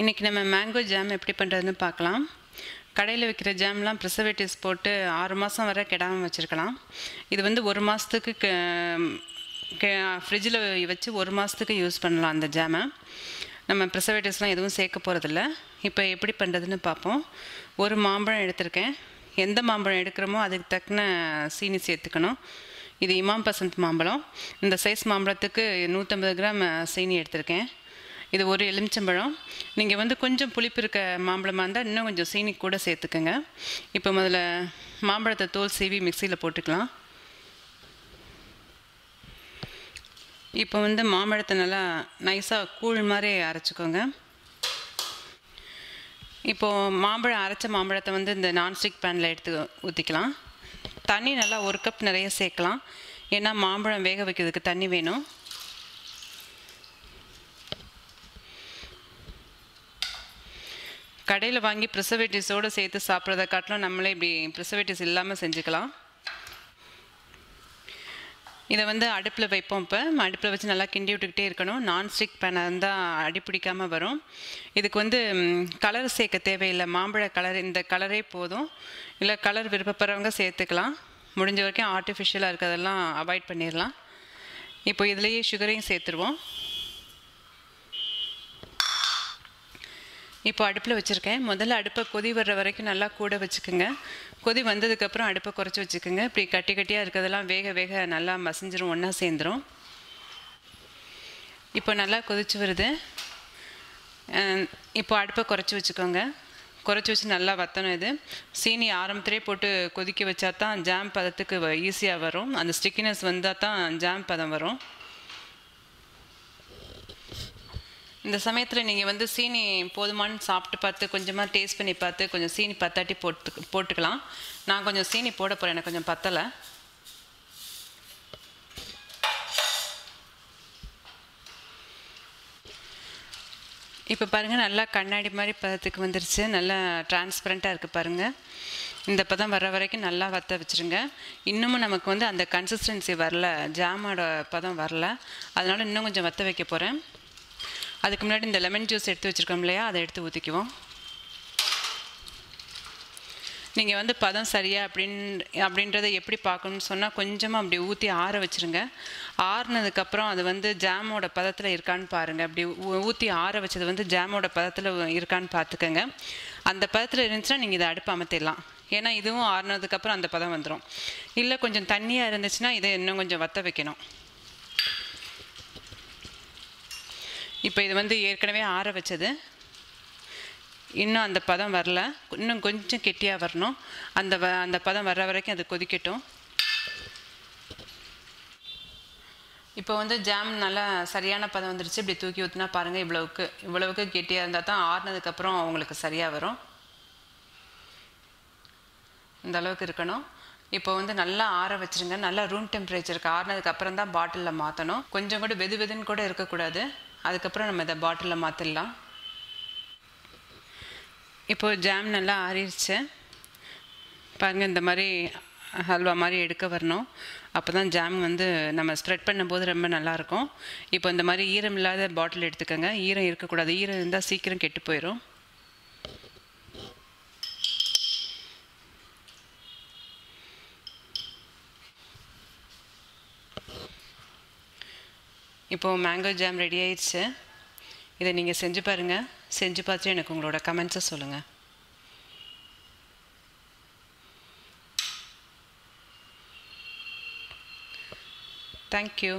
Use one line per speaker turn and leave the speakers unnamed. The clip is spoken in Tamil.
இன்றைக்கி நம்ம மேங்கோ ஜாம் எப்படி பண்ணுறதுன்னு பார்க்கலாம். கடையில் விற்கிற ஜாம்லாம் ப்ரிசர்வேட்டிவ்ஸ் போட்டு ஆறு மாதம் வரை கெடாமல் வச்சுருக்கலாம். இது வந்து ஒரு மாதத்துக்கு ஃப்ரிட்ஜில் வச்சு ஒரு மாதத்துக்கு யூஸ் பண்ணலாம் அந்த ஜாமை நம்ம ப்ரிசர்வேட்டிவ்ஸ்லாம் எதுவும் சேர்க்க போகிறதில்ல இப்போ எப்படி பண்ணுறதுன்னு பார்ப்போம். ஒரு மாம்பழம் எடுத்திருக்கேன். எந்த மாம்பழம் எடுக்கிறோமோ அதுக்கு தக்கன சீனி சேர்த்துக்கணும். இது இமாம் பசந்த் மாம்பழம். இந்த சைஸ் மாம்பழத்துக்கு நூற்றம்பது கிராம் சீனி எடுத்திருக்கேன். இது ஒரு எலுமிச்சம்பழம். நீங்கள் வந்து கொஞ்சம் புளிப்பு இருக்க மாம்பழமாக இருந்தால் இன்னும் கொஞ்சம் சீனி கூட சேர்த்துக்கோங்க. இப்போ முதல்ல மாம்பழத்தை தோல் சீவி மிக்சியில் போட்டுக்கலாம். இப்போ வந்து மாம்பழத்தை நல்லா நைஸாக கூழ் மாதிரி அரைச்சிக்கோங்க. இப்போது மாம்பழம் அரைச்ச மாம்பழத்தை வந்து இந்த நான்ஸ்டிக் பேனில் எடுத்து ஊற்றிக்கலாம் தண்ணி நல்லா ஒரு கப் நிறைய சேர்க்கலாம். ஏன்னா மாம்பழம் வேக வைக்கிறதுக்கு தண்ணி வேணும். கடையில் வாங்கி ப்ரிசர்வேட்டிவ்ஸோடு சேர்த்து சாப்பிட்றத காட்டிலும் நம்மளே இப்படி ப்ரிசர்வேட்டிவ்ஸ் இல்லாமல் செஞ்சுக்கலாம். இதை வந்து அடுப்பில் வைப்போம் இப்போ. அடுப்பில் வச்சு நல்லா கிண்டி விட்டுக்கிட்டே இருக்கணும். நான்ஸ்டிக் பேனாக இருந்தால் அடி பிடிக்காமல் வரும். இதுக்கு வந்து கலர் சேர்க்க தேவையில்லை. மாம்பழ கலர் இந்த கலரே போதும். இல்லை கலர் விருப்பப்படுறவங்க சேர்த்துக்கலாம். முடிஞ்ச வரைக்கும் ஆர்டிஃபிஷியலாக இருக்கிறதெல்லாம் அவாய்ட் பண்ணிடலாம். இப்போ இதுலேயே சுகரையும் சேர்த்துருவோம். இப்போ அடுப்பில் வச்சுருக்கேன். முதல்ல அடுப்பை கொதி வர்ற வரைக்கும் நல்லா கூட வச்சுக்கோங்க. கொதி வந்ததுக்கப்புறம் அடுப்பை குறைச்சி வச்சுக்கோங்க. இப்படி கட்டி கட்டியாக இருக்கிறதெல்லாம் வேக வேக நல்லா மசிஞ்சிரும் ஒன்றா சேர்ந்துடும் இப்போ நல்லா கொதிச்சு வருது. இப்போ அடுப்பை குறைச்சி வச்சுக்கோங்க. குறைச்சி வச்சு நல்லா வத்தணும் இது. சீனி ஆரம்பத்திலே போட்டு கொதிக்க வச்சா தான் ஜாம் பதத்துக்கு ஈஸியாக வரும். அந்த ஸ்டிக்கினஸ் வந்தால் தான் ஜாம் பதம் வரும். இந்த சமயத்தில் நீங்கள் வந்து சீனி போதுமானு சாப்பிட்டு பார்த்து கொஞ்சமாக டேஸ்ட் பண்ணி பார்த்து கொஞ்சம் சீனி பத்தாட்டி போட்டு போட்டுக்கலாம். நான் கொஞ்சம் சீனி போட போகிறேன் எனக்கு கொஞ்சம் பத்தலை. இப்போ பாருங்கள் நல்லா கண்ணாடி மாதிரி பதத்துக்கு வந்துருச்சு. நல்லா டிரான்ஸ்பரண்ட்டாக இருக்குது பாருங்கள் இந்த பதம் வர வரைக்கும் நல்லா வத்த வச்சுருங்க. இன்னமும் நமக்கு வந்து அந்த கன்சிஸ்டன்சி வரல. ஜாமோட பதம் வரல. அதனால் இன்னும் கொஞ்சம் வத்த வைக்க போகிறேன் அதுக்கு முன்னாடி இந்த லெமன் ஜூஸ் எடுத்து வச்சுருக்கோம் இல்லையா? அதை எடுத்து ஊற்றிக்குவோம் நீங்கள் வந்து பதம் சரியா அப்படின் அப்படின்றத எப்படி பார்க்கணும்னு சொன்னால் கொஞ்சமாக அப்படி ஊற்றி ஆற வச்சுருங்க. ஆறுனதுக்கப்புறம் அது வந்து ஜாமோட பதத்தில் இருக்கான்னு பாருங்கள் அப்படி ஊற்றி ஆற வச்சது வந்து ஜாமோட பதத்தில் இருக்கான்னு பார்த்துக்கோங்க. அந்த பதத்தில் இருந்துச்சுன்னா நீங்கள் இதை அடுப்பு அமர்த்திடலாம். ஏன்னா இதுவும் ஆறுனதுக்கப்புறம் அந்த பதம் வந்துடும் இல்லை கொஞ்சம் தண்ணியாக இருந்துச்சுன்னா இதை இன்னும் கொஞ்சம் வத்த வைக்கணும். இப்போ இது வந்து ஏற்கனவே ஆற வச்சது. இன்னும் அந்த பதம் வரல. இன்னும் கொஞ்சம் கெட்டியாக வரணும். அந்த வ அந்த பதம் வர்ற வரைக்கும் அது கொதிக்கட்டும். இப்போ வந்து ஜாம் நல்லா சரியான பதம் வந்துருச்சு. இப்படி தூக்கி ஊற்றினா பாருங்கள் இவ்வளவுக்கு இவ்வளவுக்கு கெட்டியாக இருந்தால் தான் ஆறுனதுக்கப்புறம் உங்களுக்கு சரியாக வரும். இந்த அளவுக்கு இருக்கணும். இப்போ வந்து நல்லா ஆற வச்சுருங்க. நல்லா ரூம் டெம்பரேச்சருக்கு ஆறினதுக்கு அப்புறம் தான் பாட்டிலில் மாற்றணும் கொஞ்சம் கூட வெது வெதுன்னு கூட இருக்கக்கூடாது. அதுக்கப்புறம் நம்ம இதை பாட்டிலில் மாற்றிடலாம் இப்போது ஜாம் நல்லா ஆறிடுச்சு. பாருங்கள் இந்த மாதிரி ஹல்வா மாதிரி எடுக்க வரணும். அப்போ தான் ஜாம் வந்து நம்ம ஸ்ப்ரெட் பண்ணும்போது ரொம்ப நல்லாயிருக்கும். இப்போ இந்த மாதிரி ஈரம் இல்லாத பாட்டில் எடுத்துக்கோங்க. ஈரம் இருக்கக்கூடாது. ஈரம் இருந்தால் சீக்கிரம் கெட்டு போயிடும் இப்போது மேங்கோ ஜாம் ரெடி ஆயிடுச்சு. இதை நீங்கள் செஞ்சு பாருங்கள் செஞ்சு பார்த்துட்டு எனக்கு உங்களோட கமெண்ட்ஸை சொல்லுங்கள் தேங்க்யூ